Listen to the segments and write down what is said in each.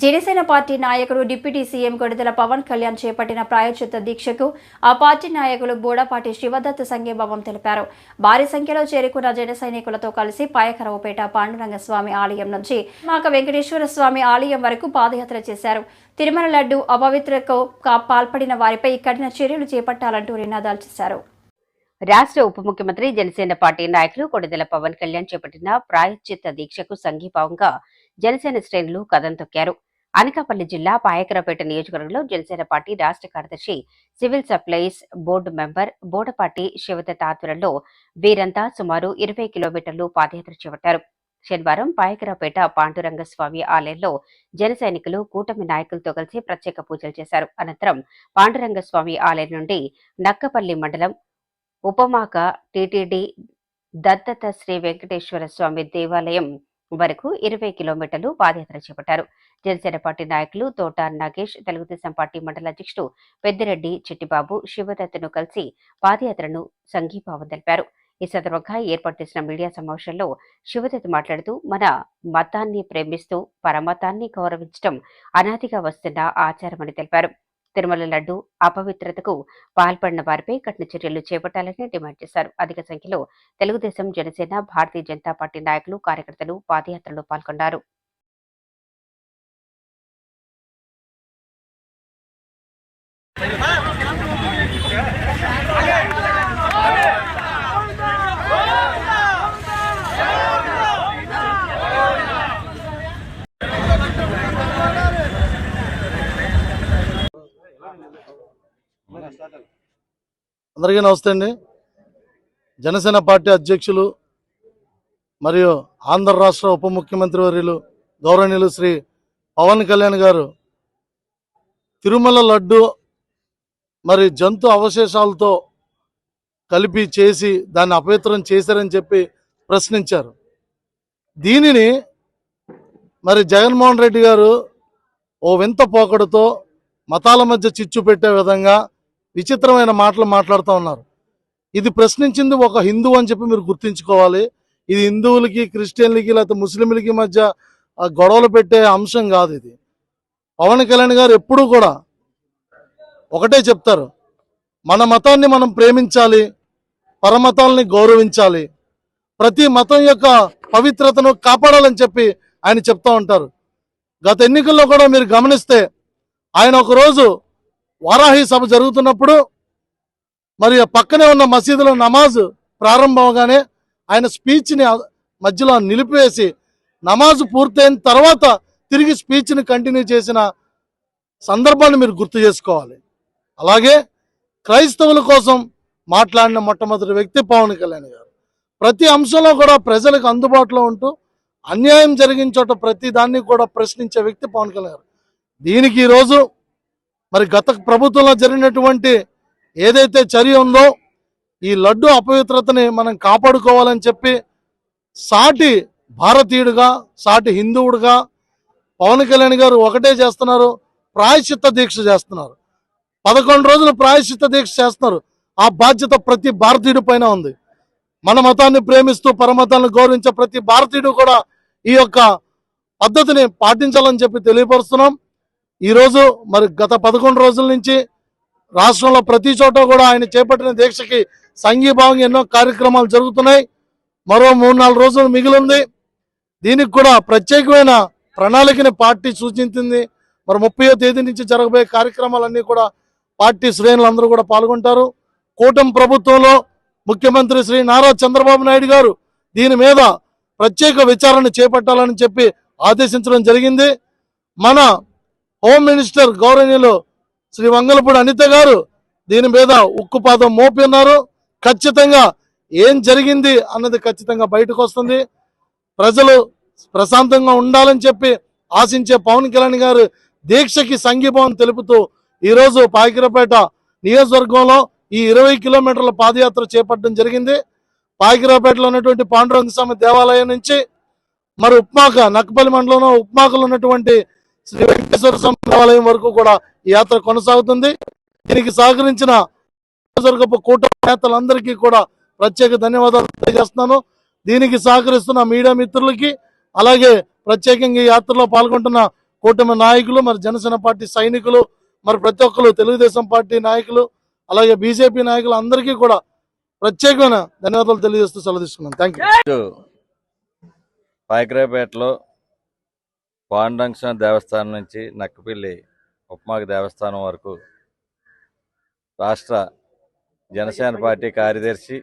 Janasena party నాయకుడు deputy CM కొడుదల పవన్ కళ్యాణ్ చేపట్టిన ప్రాయోచిత దీక్షకు ఆ పార్టీ నాయకులు బోడపాటి శివదత్ సంఘీభావం తెలిపారు. భారీ సంఖ్యలో చేరుకున్న జన సైనికులతో కలిసి పాయకరవుపేట పాండురంగ స్వామి ఆలయం నుంచి మాక వెంకటేశ్వర స్వామి ఆలయం వరకు పాదయాత్ర చేశారు. తిరుమల లడ్డు అపవిత్రకు కా- పాల్పడిన వారిపై కఠిన చర్యలు చేపట్టాలంటూ నినాదాలు చేశారు. రాష్ట్ర ఉప ముఖ్యమంత్రి జనసేన పార్టీ నాయకులు కొడిదెల పవన్ కళ్యాణ్ చేపట్టిన ప్రాయశ్చిత్త దీక్షకు సంఘీభావంగా జనసేన శ్రేణులు కథం తొక్కారు. అనకాపల్లి జిల్లా పాయకరపేట నియోజకవర్గంలో జనసేన పార్టీ రాష్ట్ర కార్యదర్శి civil supplies board member Bodapati Sivadatta ఆధ్వర్యంలో వీరంతా సుమారు ఇరవై కిలోమీటర్లు పాదయాత్ర చేపట్టారు. శనివారం పాయకరాపేట పాండురంగ స్వామి ఆలయంలో జన సైనికులు కూటమి నాయకులతో కలిసి ప్రత్యేక పూజలు చేశారు. అనంతరం పాండురంగ స్వామి ఆలయం నుండి నక్కపల్లి మండలం ఉపమాక టిటిడి దత్తత శ్రీ వెంకటేశ్వర స్వామి దేవాలయం వరకు ఇరవై కిలోమీటర్లు పాదయాత్ర చేపట్టారు. జనసేన పార్టీ నాయకులు తోట నాగేష్ తెలుగుదేశం పార్టీ మండల అధ్యక్షుడు పెద్దిరెడ్డి చిట్టిబాబు శివదత్తను కలిసి పాదయాత్రను సంఘీభావం తెలిపారు. ఈ సందర్భంగా ఏర్పాటు చేసిన మీడియా సమావేశంలో శివదత్ మాట్లాడుతూ మన మతాన్ని ప్రేమిస్తూ పరమతాన్ని గౌరవించడం అనాదిగా వస్తున్న ఆచారమని తెలిపారు. తిరుమల లడ్డు అపవిత్రతకు పాల్పడిన వారిపై కఠిన చర్యలు చేపట్టాలని డిమాండ్ చేశారు. అధిక సంఖ్యలో తెలుగుదేశం జనసేన భారతీయ జనతా పార్టీ నాయకులు కార్యకర్తలు పాదయాత్రలో పాల్గొన్నారు. అందరికీ నమస్తే అండి. జనసేన పార్టీ అధ్యక్షులు మరియు ఆంధ్ర రాష్ట్ర ఉప ముఖ్యమంత్రి వర్యులు గౌరవనీయులు శ్రీ పవన్ కళ్యాణ్ గారు తిరుమల లడ్డు మరి జంతు అవశేషాలతో కలిపి చేసి దాన్ని అపవిత్రం చేశారని చెప్పి ప్రశ్నించారు. దీనిని మరి జగన్మోహన్ రెడ్డి గారు ఓ వింత పోకడతో మతాల మధ్య చిచ్చు పెట్టే విధంగా విచిత్రమైన మాటలు మాట్లాడుతూ ఉన్నారు. ఇది ప్రశ్నించింది ఒక హిందువు అని చెప్పి మీరు గుర్తుంచుకోవాలి. ఇది హిందువులకి క్రిస్టియన్లకి లేకపోతే ముస్లింలకి మధ్య గొడవలు పెట్టే అంశం కాదు ఇది. పవన్ కళ్యాణ్ గారు ఎప్పుడూ కూడా ఒకటే చెప్తారు. మన మతాన్ని మనం ప్రేమించాలి పరమతాలని గౌరవించాలి. ప్రతి మతం యొక్క పవిత్రతను కాపాడాలని చెప్పి ఆయన చెప్తా ఉంటారు. గత ఎన్నికల్లో కూడా మీరు గమనిస్తే ఆయన ఒకరోజు వారాహి సభ జరుగుతున్నప్పుడు మరి పక్కనే ఉన్న మసీదులో నమాజ్ ప్రారంభంగానే ఆయన స్పీచ్ని మధ్యలో నిలిపివేసి నమాజ్ పూర్తయిన తర్వాత తిరిగి స్పీచ్ని కంటిన్యూ చేసిన సందర్భాన్ని మీరు గుర్తు చేసుకోవాలి. అలాగే క్రైస్తవుల కోసం మాట్లాడిన మొట్టమొదటి వ్యక్తి పవన్ కళ్యాణ్ గారు. ప్రతి అంశంలో కూడా ప్రజలకు అందుబాటులో ఉంటూ అన్యాయం జరిగిన చోట ప్రతి దాన్ని కూడా ప్రశ్నించే వ్యక్తి పవన్ కళ్యాణ్ గారు. దీనికి ఈరోజు మరి గత ప్రభుత్వంలో జరిగినటువంటి ఏదైతే చర్య ఉందో ఈ లడ్డు అపవిత్రతని మనం కాపాడుకోవాలని చెప్పి సాటి భారతీయుడిగా సాటి హిందువుడిగా పవన్ కళ్యాణ్ గారు ఒకటే చేస్తున్నారు ప్రాయశ్చిత్త దీక్ష చేస్తున్నారు. పదకొండు రోజులు ప్రాయశ్చిత్త దీక్ష చేస్తున్నారు. ఆ బాధ్యత ప్రతి భారతీయుడి పైన ఉంది. మన మతాన్ని ప్రేమిస్తూ పరమతాన్ని గౌరవించే ప్రతి భారతీయుడు కూడా ఈ యొక్క పద్ధతిని పాటించాలని చెప్పి తెలియపరుస్తున్నాం. ఈరోజు మరి గత పదకొండు రోజుల నుంచి రాష్ట్రంలో ప్రతి చోట కూడా ఆయన చేపట్టిన దీక్షకి సంఘీభావం ఎన్నో కార్యక్రమాలు జరుగుతున్నాయి. మరో మూడు నాలుగు రోజులు మిగిలింది. దీనికి కూడా ప్రత్యేకమైన ప్రణాళికని పార్టీ సూచించింది. మరి ముప్పయో తేదీ నుంచి జరగబోయే కార్యక్రమాలన్నీ కూడా పార్టీ శ్రేణులందరూ కూడా పాల్గొంటారు. కూటమి ప్రభుత్వంలో ముఖ్యమంత్రి శ్రీ నారా చంద్రబాబు నాయుడు గారు దీని మీద ప్రత్యేక విచారణ చేపట్టాలని చెప్పి ఆదేశించడం జరిగింది. మన హోమ్ మినిస్టర్ గౌరవనీయులు శ్రీ వంగలపూడి అనిత గారు దీని మీద ఉక్కుపాదం మోపి ఉన్నారు ఖచ్చితంగా ఏం జరిగింది అన్నది ఖచ్చితంగా బయటకు వస్తుంది. ప్రజలు ప్రశాంతంగా ఉండాలని చెప్పి ఆశించే పవన్ కళ్యాణ్ గారు దీక్షకి సంఘీభావం తెలుపుతూ ఈరోజు పాకిరపేట నియోజకవర్గంలో ఈ ఇరవై కిలోమీటర్ల పాదయాత్ర చేపట్టడం జరిగింది. పాకిరాపేటలో ఉన్నటువంటి పాండురంగ స్వామి దేవాలయం నుంచి మరి ఉప్మాక నక్కపల్లి మండలంలో ఉప్మాకలో ఉన్నటువంటి శ్రీ వెంకటేశ్వర స్వామి దేవాలయం వరకు కూడా ఈ యాత్ర కొనసాగుతుంది. దీనికి సహకరించిన నియోజకవర్గపు కూటమి నేతలందరికీ కూడా ప్రత్యేక ధన్యవాదాలు తెలియజేస్తున్నాను. దీనికి సహకరిస్తున్న మీడియా మిత్రులకి అలాగే ప్రత్యేకంగా ఈ యాత్రలో పాల్గొంటున్న కూటమి నాయకులు మరి జనసేన పార్టీ సైనికులు మరి ప్రతి ఒక్కరు తెలుగుదేశం పార్టీ నాయకులు అలాగే బీజేపీ నాయకులు అందరికీ కూడా ప్రత్యేకమైన ధన్యవాదాలు తెలియజేస్తూ సెలవు తీసుకున్నాను. థ్యాంక్ యూ పాయకరాపేటలో పాండంక్షణ దేవస్థానం నుంచి నక్కపిల్లి ఉప్మాక దేవస్థానం వరకు రాష్ట్ర జనసేన పార్టీ కార్యదర్శి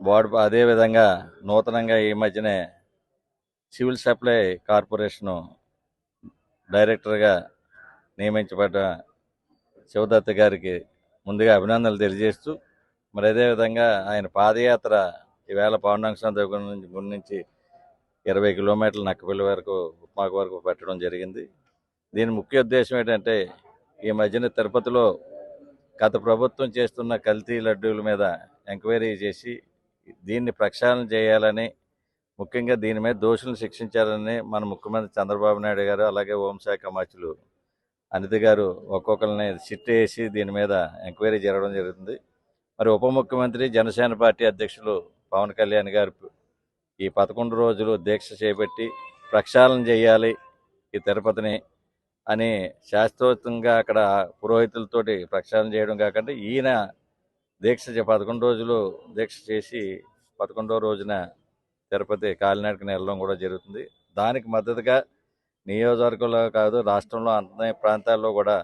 బోర్డు అదేవిధంగా నూతనంగా ఈ మధ్యనే సివిల్ సప్లై కార్పొరేషను డైరెక్టర్గా నియమించబడ్డ శివదత్త గారికి ముందుగా అభినందనలు తెలియజేస్తూ మరి అదేవిధంగా ఆయన పాదయాత్ర ఈవేళ పవనాంశం దగ్గర నుంచి గుడి నుంచి ఇరవై కిలోమీటర్ల నక్కపల్లి వరకు ఉప్మాకు వరకు పెట్టడం జరిగింది. దీని ముఖ్య ఉద్దేశం ఏంటంటే ఈ మధ్యన తిరుపతిలో గత ప్రభుత్వం చేస్తున్న కల్తీ లడ్డూల మీద ఎంక్వైరీ చేసి దీన్ని ప్రక్షాళన చేయాలని ముఖ్యంగా దీని మీద దోషులను శిక్షించాలని మన ముఖ్యమంత్రి చంద్రబాబు నాయుడు గారు అలాగే హోంశాఖ మంత్రులు అనిత గారు ఒక్కొక్కరిని సిట్ వేసి దీని మీద ఎంక్వైరీ జరగడం జరుగుతుంది. మరి ఉప ముఖ్యమంత్రి జనసేన పార్టీ అధ్యక్షులు పవన్ కళ్యాణ్ గారు ఈ పదకొండు రోజులు దీక్ష చేపట్టి ప్రక్షాళన చేయాలి ఈ తిరుపతిని అని శాస్త్రోక్తంగా అక్కడ పురోహితులతోటి ప్రక్షాళన చేయడం కాకుండా ఈయన దీక్ష చే- పదకొండు రోజులు దీక్ష చేసి పదకొండవ రోజున తిరుపతి కాలినాడకి వెళ్ళడం కూడా జరుగుతుంది. దానికి మద్దతుగా నియోజకవర్గంలో కాదు రాష్ట్రంలో అన్ని ప్రాంతాల్లో కూడా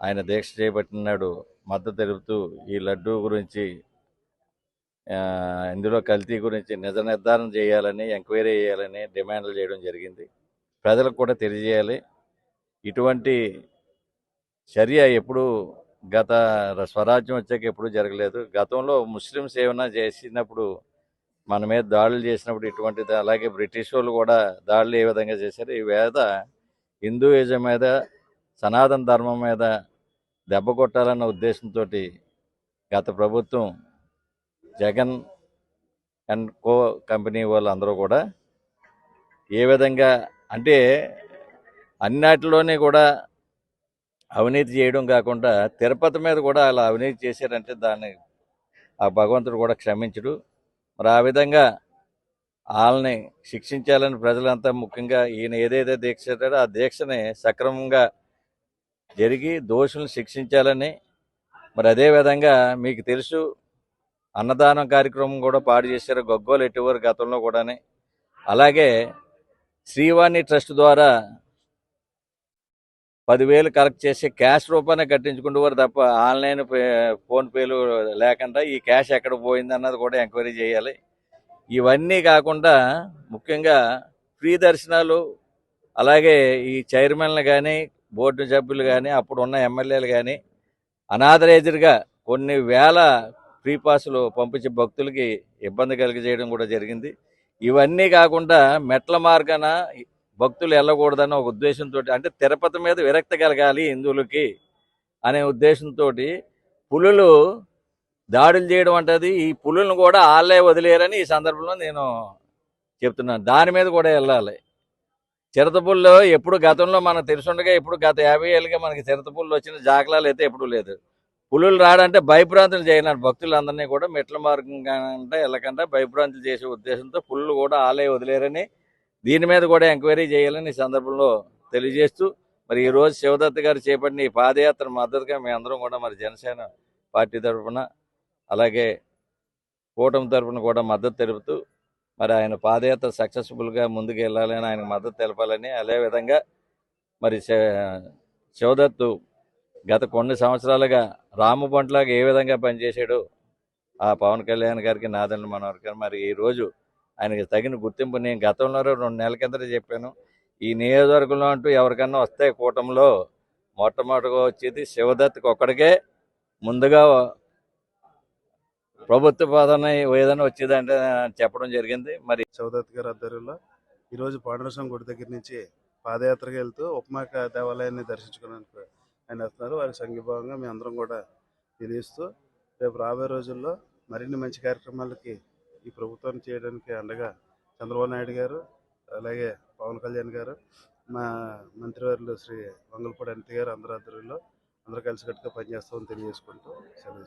ఆయన దీక్ష చేపట్టినాడు. మద్దతు తెలుపుతూ ఈ లడ్డూ గురించి ఇందులో కల్తీ గురించి నిజ నిర్ధారణ చేయాలని ఎంక్వైరీ చేయాలని డిమాండ్లు చేయడం జరిగింది. ప్రజలకు కూడా తెలియజేయాలి. ఇటువంటి చర్య ఎప్పుడు గత స్వరాజ్యం వచ్చాక ఎప్పుడు జరగలేదు. గతంలో ముస్లిమ్స్ ఏమైనా చేసినప్పుడు మన మీద దాడులు చేసినప్పుడు ఇటువంటిది అలాగే బ్రిటిష్ వాళ్ళు కూడా దాడులు ఏ విధంగా చేశారు ఈ వేద హిందూయిజం మీద సనాతన ధర్మం మీద దెబ్బ కొట్టాలన్న ఉద్దేశంతో గత ప్రభుత్వం జగన్ అండ్ కో కంపెనీ వాళ్ళందరూ కూడా ఏ విధంగా అంటే అన్నిటిలోనే కూడా అవినీతి చేయడం కాకుండా తిరుపతి మీద కూడా అలా అవినీతి చేశారంటే దాన్ని ఆ భగవంతుడు కూడా క్షమించడు. మరి ఆ విధంగా వాళ్ళని శిక్షించాలని ప్రజలంతా ముఖ్యంగా ఈయన ఏదైతే దీక్ష చేశాడో ఆ దీక్షని సక్రమంగా జరిగి దోషులను శిక్షించాలని మరి అదే విధంగా మీకు తెలుసు అన్నదానం కార్యక్రమం కూడా పాడు చేశారు. గొగ్గోలు ఎట్టువారు గతంలో కూడానే. అలాగే శ్రీవాణి ట్రస్ట్ ద్వారా పదివేలు కలెక్ట్ చేసి క్యాష్ రూపానే కట్టించుకుంటేవారు తప్ప ఆన్లైన్ పే- లేకుండా ఈ క్యాష్ ఎక్కడ పోయింది అన్నది కూడా ఎంక్వైరీ చేయాలి. ఇవన్నీ కాకుండా ముఖ్యంగా ఫ్రీ దర్శనాలు అలాగే ఈ చైర్మన్లు కానీ బోర్డు సభ్యులు కానీ అప్పుడు ఉన్న ఎమ్మెల్యేలు కానీ అనాథరేజర్గా కొన్ని వేల ఫ్రీ పాసులు పంపించే భక్తులకి ఇబ్బంది కలిగజేయడం కూడా జరిగింది. ఇవన్నీ కాకుండా మెట్ల మార్గాన భక్తులు వెళ్ళకూడదన్న ఒక ఉద్దేశంతో అంటే తిరుపతి మీద విరక్తి కలగాలి హిందువులకి అనే ఉద్దేశంతో పులులు దాడులు చేయడం అంటది. ఈ పులులను కూడా ఆళ్ళే వదిలేరని ఈ సందర్భంలో నేను చెప్తున్నాను. దాని మీద కూడా వెళ్ళాలి చిరతపుల్లో ఎప్పుడు గతంలో మనకు తెలుసుండగా ఇప్పుడు గత యాభై ఏళ్ళుగా మనకి చిరతపుల్లో వచ్చిన జాకలాలు అయితే ఎప్పుడూ లేదు. పులులు రాడంటే భయభ్రాంతులు చేయాలి భక్తులందరినీ కూడా మెట్ల మార్గం అంటే వెళ్ళకుండా భయభ్రాంతులు చేసే ఉద్దేశంతో పులులు కూడా ఆలయ వదిలేరని దీని మీద కూడా ఎంక్వైరీ చేయాలని ఈ సందర్భంలో తెలియజేస్తూ మరి ఈ రోజు శివదత్త గారు చేపట్టిన ఈ పాదయాత్ర మద్దతుగా మేమందరం అందరం కూడా మరి జనసేన పార్టీ తరఫున అలాగే కూటమి తరఫున కూడా మద్దతు తెలుపుతూ మరి ఆయన పాదయాత్ర సక్సెస్ఫుల్గా ముందుకు వెళ్ళాలని ఆయన మద్దతు తెలపాలని అదే విధంగా మరి శివదత్తు గత కొన్ని సంవత్సరాలుగా రాము బంట్లాగా ఏ విధంగా పనిచేశాడు ఆ పవన్ కళ్యాణ్ గారికి నాదండ్రి మనోహర్ గారు మరి ఈ రోజు ఆయనకి తగిన గుర్తింపు నేను గతంలో రెండు నెలల కిందట చెప్పాను. ఈ నియోజకవర్గంలో అంటూ ఎవరికన్నా వస్తే కూటమిలో మొట్టమొదటిగా వచ్చేది శివదత్తుకి ఒక్కడికే. ముందుగా ప్రభుత్వ పాదన ఏదైనా వచ్చేదంటే చెప్పడం జరిగింది. మరి శివదత్ గారి ఆధ్వర్యంలో ఈరోజు పాండరసం గుడి దగ్గర నుంచి పాదయాత్రకు వెళ్తూ ఉపమాక దేవాలయాన్ని దర్శించుకోవడానికి ఆయన వస్తున్నారు. వారి సంఘీభావంగా మేము అందరం కూడా తెలియస్తూ రేపు రాబోయే రోజుల్లో మరిన్ని మంచి కార్యక్రమాలకి ఈ ప్రభుత్వాన్ని చేయడానికి అండగా చంద్రబాబు నాయుడు గారు అలాగే పవన్ కళ్యాణ్ గారు మా మంత్రివర్యులు శ్రీ వంగలపూడి ఎంత గారు అందరి ఆధ్వర్యంలో అందరూ కలిసికట్టుగా పనిచేస్తామని తెలియజేసుకుంటూ సెలవు